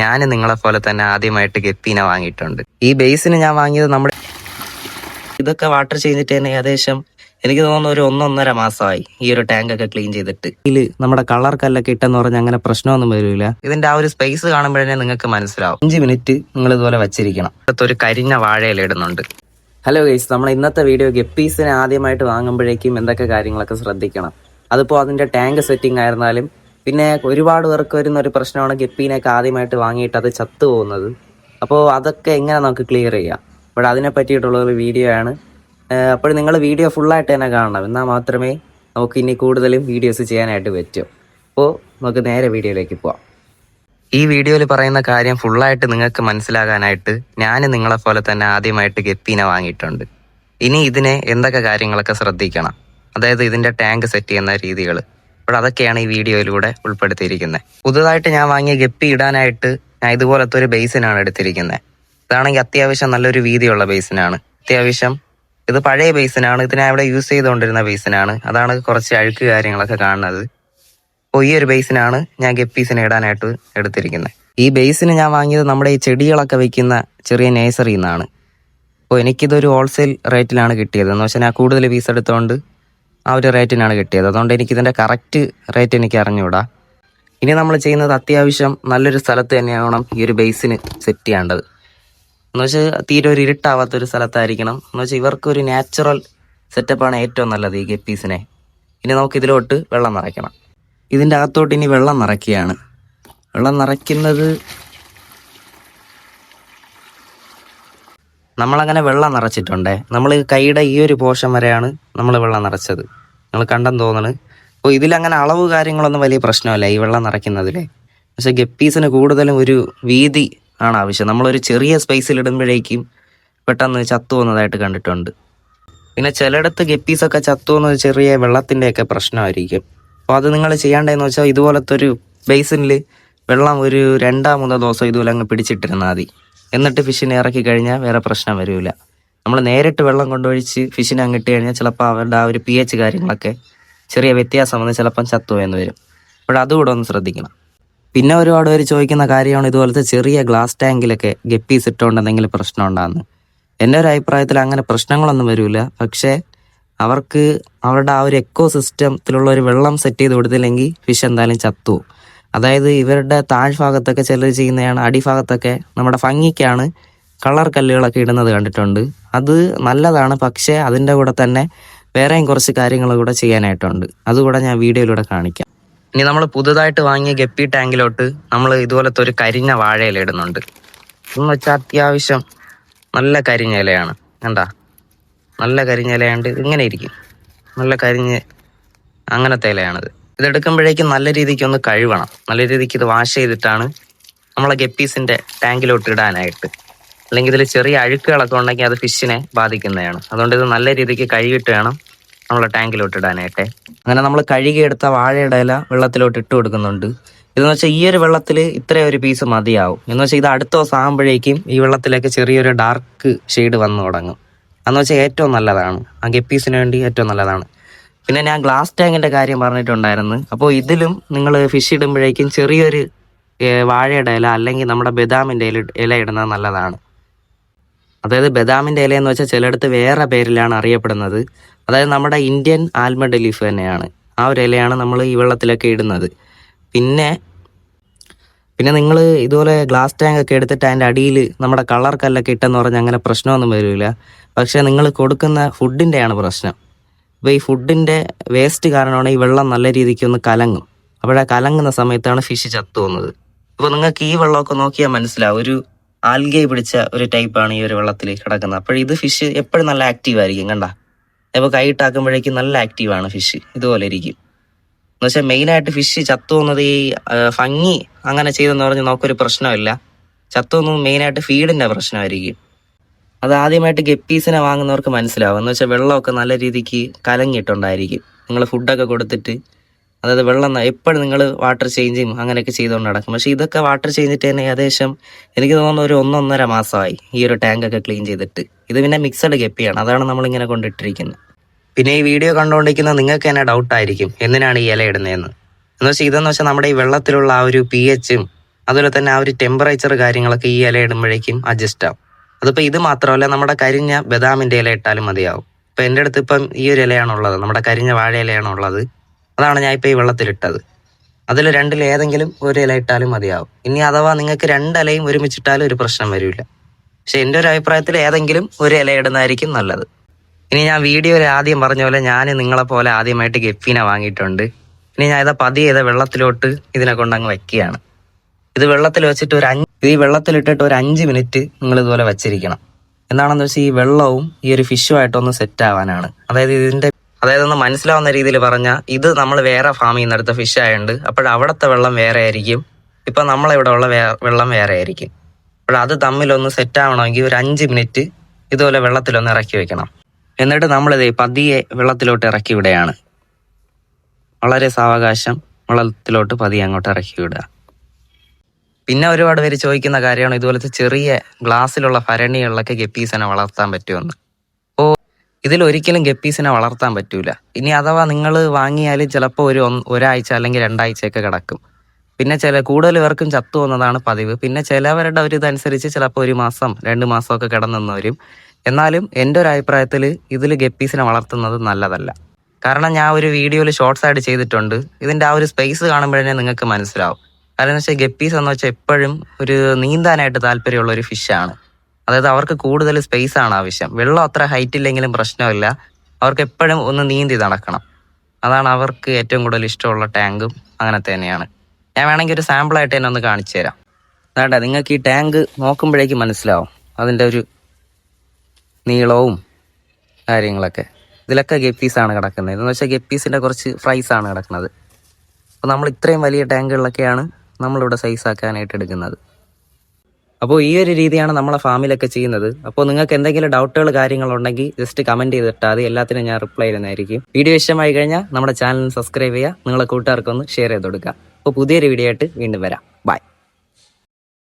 ഞാൻ നിങ്ങളെ പോലെ തന്നെ ആദ്യമായിട്ട് ഗപ്പീനെ വാങ്ങിയിട്ടുണ്ട്. ഈ ബേസിന് ഞാൻ വാങ്ങിയത് നമ്മുടെ ഇതൊക്കെ വാട്ടർ ചെയ്തിട്ട് തന്നെ ഏകദേശം എനിക്ക് തോന്നുന്നു ഒരു ഒന്നൊന്നര മാസമായി ഈ ഒരു ടാങ്ക് ഒക്കെ ക്ലീൻ ചെയ്തിട്ട്. ഇതിൽ നമ്മുടെ കളർ കല്ലൊക്കെ ഇട്ടെന്ന് പറഞ്ഞാൽ അങ്ങനെ പ്രശ്നമൊന്നും വരില്ല ഇതിന്റെ ആ ഒരു സ്പേസ് കാണുമ്പോഴേ നിങ്ങൾക്ക് മനസ്സിലാവും. അഞ്ച് മിനിറ്റ് നിങ്ങൾ ഇതുപോലെ വെച്ചിരിക്കണം. അടുത്ത ഒരു കരിഞ്ഞ വാഴയില ഇടുന്നുണ്ട്. ഹലോ ഗൈസ് നമ്മൾ ഇന്നത്തെ വീഡിയോ ഗെപ്പീസിനെ ആദ്യമായിട്ട് വാങ്ങുമ്പോഴേക്കും എന്തൊക്കെ കാര്യങ്ങളൊക്കെ ശ്രദ്ധിക്കണം? അതിപ്പോൾ അതിന്റെ ടാങ്ക് സെറ്റിംഗ് ആയിരുന്നാലും പിന്നെ ഒരുപാട് പേർക്ക് വരുന്ന ഒരു പ്രശ്നമാണ് ഗപ്പീനൊക്കെ ആദ്യമായിട്ട് വാങ്ങിയിട്ട് അത് ചത്തു പോകുന്നത്. അപ്പോൾ അതൊക്കെ എങ്ങനെ നമുക്ക് ക്ലിയർ ചെയ്യാം? ഇവിടെ അതിനെ പറ്റിയിട്ടുള്ള ഒരു വീഡിയോ ആണ്. അപ്പോൾ നിങ്ങൾ വീഡിയോ ഫുള്ളായിട്ട് തന്നെ കാണണം. എന്നാൽ മാത്രമേ നമുക്ക് ഇനി കൂടുതലും വീഡിയോസ് ചെയ്യാനായിട്ട് പറ്റൂ. അപ്പോൾ നമുക്ക് നേരെ വീഡിയോയിലേക്ക് പോവാം. ഈ വീഡിയോയിൽ പറയുന്ന കാര്യം ഫുള്ളായിട്ട് നിങ്ങൾക്ക് മനസ്സിലാകാനായിട്ട് ഞാൻ നിങ്ങളെ പോലെ തന്നെ ആദ്യമായിട്ട് ഗപ്പീനെ വാങ്ങിയിട്ടുണ്ട്. ഇനി ഇതിനെ എന്തൊക്കെ കാര്യങ്ങളൊക്കെ ശ്രദ്ധിക്കണം? അതായത് ഇതിന്റെ ടാങ്ക് സെറ്റ് ചെയ്യുന്ന രീതികൾ അപ്പോൾ അതൊക്കെയാണ് ഈ വീഡിയോയിലൂടെ ഉൾപ്പെടുത്തിയിരിക്കുന്നത്. പുതുതായിട്ട് ഞാൻ വാങ്ങിയ ഗപ്പി ഇടാനായിട്ട് ഞാൻ ഇതുപോലത്തെ ഒരു ബേസിനാണ് എടുത്തിരിക്കുന്നത്. ഇതാണെങ്കിൽ അത്യാവശ്യം നല്ലൊരു വീതിയുള്ള ബേസിനാണ്. അത്യാവശ്യം ഇത് പഴയ ബേസിനാണ് ഇത് ഞാൻ ഇവിടെ യൂസ് ചെയ്തുകൊണ്ടിരുന്ന ബേസിനാണ്. അതാണ് കുറച്ച് അഴുക്ക് കാര്യങ്ങളൊക്കെ കാണുന്നത്. അപ്പോൾ ഈ ഒരു ബേസിനാണ് ഞാൻ ഗപ്പീസിനെ ഇടാനായിട്ട് എടുത്തിരിക്കുന്നത്. ഈ ബേസിന് ഞാൻ വാങ്ങിയത് നമ്മുടെ ഈ ചെടികളൊക്കെ വെക്കുന്ന ചെറിയ നേഴ്സറിയിൽ നിന്നാണ്. അപ്പോൾ എനിക്കിതൊരു ഹോൾസെയിൽ റേറ്റിലാണ് കിട്ടിയത്. എന്ന് വെച്ചാൽ ഞാൻ കൂടുതൽ പീസ് എടുത്തുകൊണ്ട് ആ ഒരു റേറ്റിനാണ് കിട്ടിയത്. അതുകൊണ്ട് എനിക്കിതിന്റെ കറക്റ്റ് റേറ്റ് എനിക്ക് അറിഞ്ഞുകൂടാ. ഇനി നമ്മൾ ചെയ്യുന്നത് അത്യാവശ്യം നല്ലൊരു സ്ഥലത്ത് തന്നെയാവണം ഈ ഒരു ബേസിന് സെറ്റ് ചെയ്യേണ്ടത്. എന്ന് വെച്ചാൽ തീരെ ഒരു ഇരുട്ടാവാത്ത ഒരു സ്ഥലത്തായിരിക്കണം. എന്ന് വെച്ചാൽ ഇവർക്ക് ഒരു നാച്ചുറൽ സെറ്റപ്പാണ് ഏറ്റവും നല്ലത് ഈ ഗപ്പീസിനെ. ഇനി നമുക്ക് ഇതിലോട്ട് വെള്ളം നിറയ്ക്കണം. ഇതിന്റെ അകത്തോട്ട് ഇനി വെള്ളം നിറയ്ക്കുകയാണ്. വെള്ളം നിറയ്ക്കുന്നത് നമ്മളങ്ങനെ വെള്ളം നിറച്ചിട്ടുണ്ടേ. നമ്മൾ കൈയുടെ ഈ ഒരു പോഷൻ വരെയാണ് നമ്മൾ വെള്ളം നിറച്ചത്. നിങ്ങൾ കണ്ടെന്ന് തോന്നണ്. അപ്പോൾ ഇതിലങ്ങനെ അളവ് കാര്യങ്ങളൊന്നും വലിയ പ്രശ്നമല്ല ഈ വെള്ളം നിറയ്ക്കുന്നതിൽ പക്ഷേ ഗപ്പീസിന് കൂടുതലും ഒരു വീതി ആണ് ആവശ്യം. നമ്മളൊരു ചെറിയ സ്പേസിൽ ഇടുമ്പോഴേക്കും പെട്ടെന്ന് ചത്തു പോകുന്നതായിട്ട് കണ്ടിട്ടുണ്ട്. പിന്നെ ചിലയിടത്ത് ഗപ്പീസൊക്കെ ചത്തു വന്നത് ചെറിയ വെള്ളത്തിന്റെയൊക്കെ പ്രശ്നമായിരിക്കും. അപ്പോൾ അത് നിങ്ങൾ ചെയ്യേണ്ടതെന്ന് വെച്ചാൽ ഇതുപോലത്തെ ഒരു ബേസിനിൽ വെള്ളം ഒരു രണ്ടാമൂന്നോ ദിവസം ഇതുപോലെ അങ്ങ് പിടിച്ചിട്ടിരുന്നാൽ മതി. എന്നിട്ട് ഫിഷിനെ ഇറക്കി കഴിഞ്ഞാൽ വേറെ പ്രശ്നം വരില്ല. നമ്മൾ നേരിട്ട് വെള്ളം കൊണ്ടൊഴിച്ച് ഫിഷിനെ അങ്ങിട്ട് കഴിഞ്ഞാൽ ചിലപ്പോൾ അവരുടെ ആ ഒരു പി എച്ച് കാര്യങ്ങളൊക്കെ ചെറിയ വ്യത്യാസം വന്ന് ചിലപ്പം ചത്തുപോയെന്ന് വരും. അപ്പോൾ അതുകൂടെ ഒന്ന് ശ്രദ്ധിക്കണം. പിന്നെ ഒരുപാട് പേര് ചോദിക്കുന്ന കാര്യമാണ് ഇതുപോലത്തെ ചെറിയ ഗ്ലാസ് ടാങ്കിലൊക്കെ ഗപ്പീസ് ഇട്ടുകൊണ്ട് എന്തെങ്കിലും പ്രശ്നം ഉണ്ടാകുന്നു എന്റെ ഒരു അഭിപ്രായത്തിൽ അങ്ങനെ പ്രശ്നങ്ങളൊന്നും വരില്ല പക്ഷേ അവർക്ക് അവരുടെ ആ ഒരു എക്കോ സിസ്റ്റത്തിലുള്ള ഒരു വെള്ളം സെറ്റ് ചെയ്ത് കൊടുത്തില്ലെങ്കിൽ ഫിഷ് എന്തായാലും ചത്തു. അതായത് ഇവരുടെ താഴ്ഭാഗത്തൊക്കെ ചിലർ ചെയ്യുന്നതാണ് അടിഭാഗത്തൊക്കെ നമ്മുടെ ഭംഗിക്കാണ് കളർ കല്ലുകളൊക്കെ ഇടുന്നത് കണ്ടിട്ടുണ്ട്. അത് നല്ലതാണ്. പക്ഷേ അതിന്റെ കൂടെ തന്നെ വേറെയും കുറച്ച് കാര്യങ്ങൾ കൂടെ ചെയ്യാനായിട്ടുണ്ട്. അതുകൂടെ ഞാൻ വീഡിയോയിലൂടെ കാണിക്കാം. ഇനി നമ്മൾ പുതുതായിട്ട് വാങ്ങിയ ഗപ്പി ടാങ്കിലോട്ട് നമ്മൾ ഇതുപോലത്തെ ഒരു കരിഞ്ഞ വാഴയില ഇടുന്നുണ്ട്. എന്ന് വെച്ചാൽ അത്യാവശ്യം നല്ല കരിഞ്ഞ ഇലയാണ്. കണ്ടാ? നല്ല കരിഞ്ഞ ഇലയാണ്ട് ഇങ്ങനെ ഇരിക്കും. നല്ല കരിഞ്ഞ് അങ്ങനത്തെ ഇലയാണിത്. ഇതെടുക്കുമ്പോഴേക്കും നല്ല രീതിക്ക് ഒന്ന് കഴുകണം നല്ല രീതിക്ക് ഇത് വാഷ് ചെയ്തിട്ടാണ് നമ്മളെ ഗപ്പീസിന്റെ ടാങ്കിലോട്ട് ഇടാനായിട്ട്. അല്ലെങ്കിൽ ഇതിൽ ചെറിയ അഴുക്കുകളൊക്കെ ഉണ്ടെങ്കിൽ അത് ഫിഷിനെ ബാധിക്കുന്നതാണ്. അതുകൊണ്ട് ഇത് നല്ല രീതിക്ക് കഴുകിയിട്ട് വേണം നമ്മളെ ടാങ്കിലോട്ട് ഇടാനായിട്ട്. അങ്ങനെ നമ്മൾ കഴുകിയെടുത്ത വാഴയുടെ ഇല വെള്ളത്തിലോട്ട് ഇട്ട് കൊടുക്കുന്നുണ്ട്. ഇതെന്ന് വെച്ചാൽ ഈ ഒരു വെള്ളത്തിൽ ഇത്രയും ഒരു പീസ് മതിയാവും. എന്ന് വെച്ചാൽ ഇത് അടുത്ത ദിവസം ആകുമ്പോഴേക്കും ഈ വെള്ളത്തിലേക്ക് ചെറിയൊരു ഡാർക്ക് ഷെയ്ഡ് വന്നു തുടങ്ങും. അന്ന് വെച്ചാൽ ഏറ്റവും നല്ലതാണ്. ആ ഗപ്പീസിന് വേണ്ടി ഏറ്റവും നല്ലതാണ്. പിന്നെ ഞാൻ ഗ്ലാസ് ടാങ്കിന്റെ കാര്യം പറഞ്ഞിട്ടുണ്ടായിരുന്നു. അപ്പോൾ ഇതിലും നിങ്ങൾ ഫിഷ് ഇടുമ്പോഴേക്കും ചെറിയൊരു വാഴയുടെ ഇല അല്ലെങ്കിൽ നമ്മുടെ ബദാമിന്റെ ഇല ഇല ഇടുന്നത് നല്ലതാണ്. അതായത് ബദാമിന്റെ ഇല എന്ന് വെച്ചാൽ ചിലയിടത്ത് വേറെ പേരിലാണ് അറിയപ്പെടുന്നത്. അതായത് നമ്മുടെ ഇന്ത്യൻ ആൽമണ്ട് ലീഫ് തന്നെയാണ്. ആ ഒരു ഇലയാണ് നമ്മൾ ഈ വെള്ളത്തിലൊക്കെ ഇടുന്നത്. പിന്നെ പിന്നെ നിങ്ങൾ ഇതുപോലെ ഗ്ലാസ് ടാങ്ക് ഒക്കെ എടുത്തിട്ട് അതിന്റെ അടിയിൽ നമ്മുടെ കളർ കല്ലൊക്കെ ഇട്ടെന്ന് പറഞ്ഞാൽ അങ്ങനെ പ്രശ്നമൊന്നും വരില്ല പക്ഷേ നിങ്ങൾ കൊടുക്കുന്ന ഫുഡിന്റെയാണ് പ്രശ്നം. അപ്പോൾ ഈ ഫുഡിന്റെ വേസ്റ്റ് കാരണമാണ് ഈ വെള്ളം നല്ല രീതിക്ക് ഒന്ന് കലങ്ങും. അപ്പോഴാ കലങ്ങുന്ന സമയത്താണ് ഫിഷ് ചത്തു പോകുന്നത്. അപ്പോൾ നിങ്ങൾക്ക് ഈ വെള്ളമൊക്കെ നോക്കിയാൽ മനസ്സിലാവും. ഒരു ആൽഗെ പിടിച്ച ഒരു ടൈപ്പാണ് ഈ ഒരു വെള്ളത്തിൽ കിടക്കുന്നത്. അപ്പോൾ ഇത് ഫിഷ് എപ്പോഴും നല്ല ആക്റ്റീവ് ആയിരിക്കും കണ്ട? അപ്പോൾ കൈയിട്ടാക്കുമ്പോഴേക്കും നല്ല ആക്റ്റീവാണ് ഫിഷ് ഇതുപോലെ ഇരിക്കും. എന്ന് വെച്ചാൽ മെയിനായിട്ട് ഫിഷ് ചത്തു പോകുന്നത് ഈ ഭംഗി അങ്ങനെ ചെയ്തെന്ന് പറഞ്ഞ് നമുക്കൊരു പ്രശ്നമില്ല. ചത്തു പോകുന്നത് മെയിനായിട്ട് ഫീഡിന്റെ പ്രശ്നമായിരിക്കും. അത് ആദ്യമായിട്ട് ഗപ്പീസിനെ വാങ്ങുന്നവർക്ക് മനസ്സിലാവും. എന്ന് വെച്ചാൽ വെള്ളമൊക്കെ നല്ല രീതിക്ക് കലങ്ങിയിട്ടുണ്ടായിരിക്കും. നിങ്ങൾ ഫുഡൊക്കെ കൊടുത്തിട്ട് അതായത് വെള്ളം എപ്പോഴും നിങ്ങൾ വാട്ടർ ചേഞ്ചും അങ്ങനെയൊക്കെ ചെയ്തുകൊണ്ട് നടക്കും. പക്ഷേ ഇതൊക്കെ വാട്ടർ ചെയ്തിട്ട് തന്നെ ഏകദേശം എനിക്ക് തോന്നുന്നു ഒരു ഒന്നൊന്നര മാസമായി ഈ ഒരു ടാങ്കൊക്കെ ക്ലീൻ ചെയ്തിട്ട്. ഇത് പിന്നെ മിക്സഡ് ഗപ്പിയാണ് അതാണ് നമ്മളിങ്ങനെ കൊണ്ടിട്ടിരിക്കുന്നത് പിന്നെ ഈ വീഡിയോ കണ്ടുകൊണ്ടിരിക്കുന്ന നിങ്ങൾക്ക് തന്നെ ഡൗട്ടായിരിക്കും എന്തിനാണ് ഈ ഇല ഇടുന്നതെന്ന് എന്ന് വെച്ചാൽ ഇതെന്ന് വെച്ചാൽ നമ്മുടെ ഈ വെള്ളത്തിലുള്ള ആ ഒരു പി എച്ചും അതുപോലെ തന്നെ ആ ഒരു ടെമ്പറേച്ചർ കാര്യങ്ങളൊക്കെ ഈ ഇല ഇടുമ്പോഴേക്കും അഡ്ജസ്റ്റ് ആവും. അതിപ്പോൾ ഇത് മാത്രമല്ല നമ്മുടെ കരിഞ്ഞ ബദാമിന്റെ ഇല ഇട്ടാലും മതിയാവും. ഇപ്പം എന്റെ അടുത്ത് ഇപ്പം ഈ ഒരു ഇലയാണുള്ളത്. നമ്മുടെ കരിഞ്ഞ വാഴ ഇലയാണുള്ളത്. അതാണ് ഞാൻ ഇപ്പോൾ ഈ വെള്ളത്തിലിട്ടത്. അതിൽ രണ്ടിൽ ഏതെങ്കിലും ഒരു ഇല ഇട്ടാലും മതിയാവും. ഇനി അഥവാ നിങ്ങൾക്ക് രണ്ട് ഇലയും ഒരുമിച്ചിട്ടാലും ഒരു പ്രശ്നം വരില്ല. പക്ഷെ എന്റെ ഒരു അഭിപ്രായത്തിൽ ഏതെങ്കിലും ഒരു ഇല ഇടുന്നതായിരിക്കും നല്ലത്. ഇനി ഞാൻ വീഡിയോയിൽ ആദ്യം പറഞ്ഞ പോലെ ഞാൻ നിങ്ങളെ പോലെ ആദ്യമായിട്ട് ഗപ്പീനെ വാങ്ങിയിട്ടുണ്ട്. ഇനി ഞാൻ ഇതാ പതിയെ ഇതാ വെള്ളത്തിലോട്ട് ഇതിനെ കൊണ്ടങ്ങ് വയ്ക്കുകയാണ് ഇത് വെള്ളത്തിൽ വെച്ചിട്ട് ഒരു അഞ്ച് ഈ വെള്ളത്തിലിട്ടിട്ട് ഒരു അഞ്ച് മിനിറ്റ് നിങ്ങൾ ഇതുപോലെ വെച്ചിരിക്കണം. എന്താണെന്ന് വെച്ചാൽ ഈ വെള്ളവും ഈ ഒരു ഫിഷുമായിട്ടൊന്ന് സെറ്റ് ആവാനാണ് അതായത് ഇതിന്റെ അതായത് ഒന്ന് മനസ്സിലാവുന്ന രീതിയിൽ പറഞ്ഞാൽ ഇത് നമ്മൾ വേറെ ഫാമിൽ നിന്ന് എടുത്ത ഫിഷ് ആയതുകൊണ്ട് അപ്പോൾ അവിടുത്തെ വെള്ളം വേറെ ആയിരിക്കും. ഇപ്പം നമ്മളിവിടെ ഉള്ള വെള്ളം വേറെ ആയിരിക്കും. അപ്പോൾ അത് തമ്മിലൊന്ന് സെറ്റ് ആവണമെങ്കിൽ ഒരു അഞ്ച് മിനിറ്റ് ഇതുപോലെ വെള്ളത്തിലൊന്ന് ഇറക്കി വെക്കണം. എന്നിട്ട് നമ്മളിത് പതിയെ വെള്ളത്തിലോട്ട് ഇറക്കി വിടുകയാണ്. വളരെ സാവകാശം വെള്ളത്തിലോട്ട് പതിയെ അങ്ങോട്ട് ഇറക്കി വിടുക. പിന്നെ ഒരുപാട് പേര് ചോദിക്കുന്ന കാര്യമാണ് ഇതുപോലത്തെ ചെറിയ ഗ്ലാസ്സിലുള്ള ഭരണികളിലൊക്കെ ഗപ്പീസിനെ വളർത്താൻ പറ്റുമെന്ന്. ഇതിൽ ഒരിക്കലും ഗപ്പീസിനെ വളർത്താൻ പറ്റൂല. ഇനി അഥവാ നിങ്ങൾ വാങ്ങിയാൽ ചിലപ്പോൾ ഒരു ഒരാഴ്ച അല്ലെങ്കിൽ രണ്ടാഴ്ചയൊക്കെ കിടക്കും. പിന്നെ ചില കൂടുതൽ പേർക്കും ചത്തു വന്നതാണ് പതിവ്. പിന്നെ ചിലവരുടെ ഒരു ഇതനുസരിച്ച് ചിലപ്പോൾ ഒരു മാസം രണ്ട് മാസമൊക്കെ കിടന്നെന്ന് വരും എന്നാലും എന്റെ ഒരു അഭിപ്രായത്തിൽ ഇതിൽ ഗപ്പീസിനെ വളർത്തുന്നത് നല്ലതല്ല. കാരണം ഞാൻ ഒരു വീഡിയോയിൽ ഷോർട്സ് ആയിട്ട് ചെയ്തിട്ടുണ്ട്. ഇതിന്റെ ആ ഒരു സ്പേസ് കാണുമ്പോഴേ നിങ്ങൾക്ക് മനസ്സിലാവും. കാരണം എന്ന് വെച്ചാൽ ഗപ്പീസ് എന്ന് വെച്ചാൽ എപ്പോഴും ഒരു നീന്താനായിട്ട് താല്പര്യമുള്ള ഒരു ഫിഷാണ് അതായത് അവർക്ക് കൂടുതൽ സ്പേസ് ആണ് ആവശ്യം. വെള്ളം അത്ര ഹൈറ്റ് ഇല്ലെങ്കിലും പ്രശ്നമില്ല. അവർക്ക് എപ്പോഴും ഒന്ന് നീന്തി നടക്കണം. അതാണ് അവർക്ക് ഏറ്റവും കൂടുതൽ ഇഷ്ടമുള്ള ടാങ്കും അങ്ങനത്തെ തന്നെയാണ്. ഞാൻ വേണമെങ്കിൽ ഒരു സാമ്പിളായിട്ട് തന്നെ ഒന്ന് കാണിച്ചു തരാം. അതാട്ടെ നിങ്ങൾക്ക് ഈ ടാങ്ക് നോക്കുമ്പോഴേക്കും മനസ്സിലാവും അതിന്റെ ഒരു നീളവും കാര്യങ്ങളൊക്കെ. ഇതിലൊക്കെ ഗപ്പീസാണ് കിടക്കുന്നത്. എന്ന് വെച്ചാൽ ഗപ്പീസിന്റെ കുറച്ച് ഫ്രൈസ് ആണ് കിടക്കുന്നത്. അപ്പോൾ നമ്മൾ ഇത്രയും വലിയ ടാങ്കുകളിലൊക്കെയാണ് നമ്മളിവിടെ സൈസ് ആക്കാനായിട്ട് എടുക്കുന്നത്. അപ്പോൾ ഈ ഒരു രീതിയാണ് നമ്മളെ ഫാമിലൊക്കെ ചെയ്യുന്നത്. അപ്പോൾ നിങ്ങൾക്ക് എന്തെങ്കിലും ഡൗട്ടുകൾ കാര്യങ്ങളുണ്ടെങ്കിൽ ജസ്റ്റ് കമന്റ് ചെയ്തിട്ടാൽ അത് എല്ലാത്തിനും ഞാൻ റിപ്ലൈ ചെയ്യുന്നതായിരിക്കും വീഡിയോ ഇഷ്ടമായി കഴിഞ്ഞാൽ നമ്മുടെ ചാനൽ സബ്സ്ക്രൈബ് ചെയ്യുക. നിങ്ങളെ കൂട്ടുകാർക്കൊന്ന് ഷെയർ ചെയ്ത് കൊടുക്കുക. അപ്പോൾ പുതിയൊരു വീഡിയോ ആയിട്ട് വീണ്ടും വരാം. ബൈ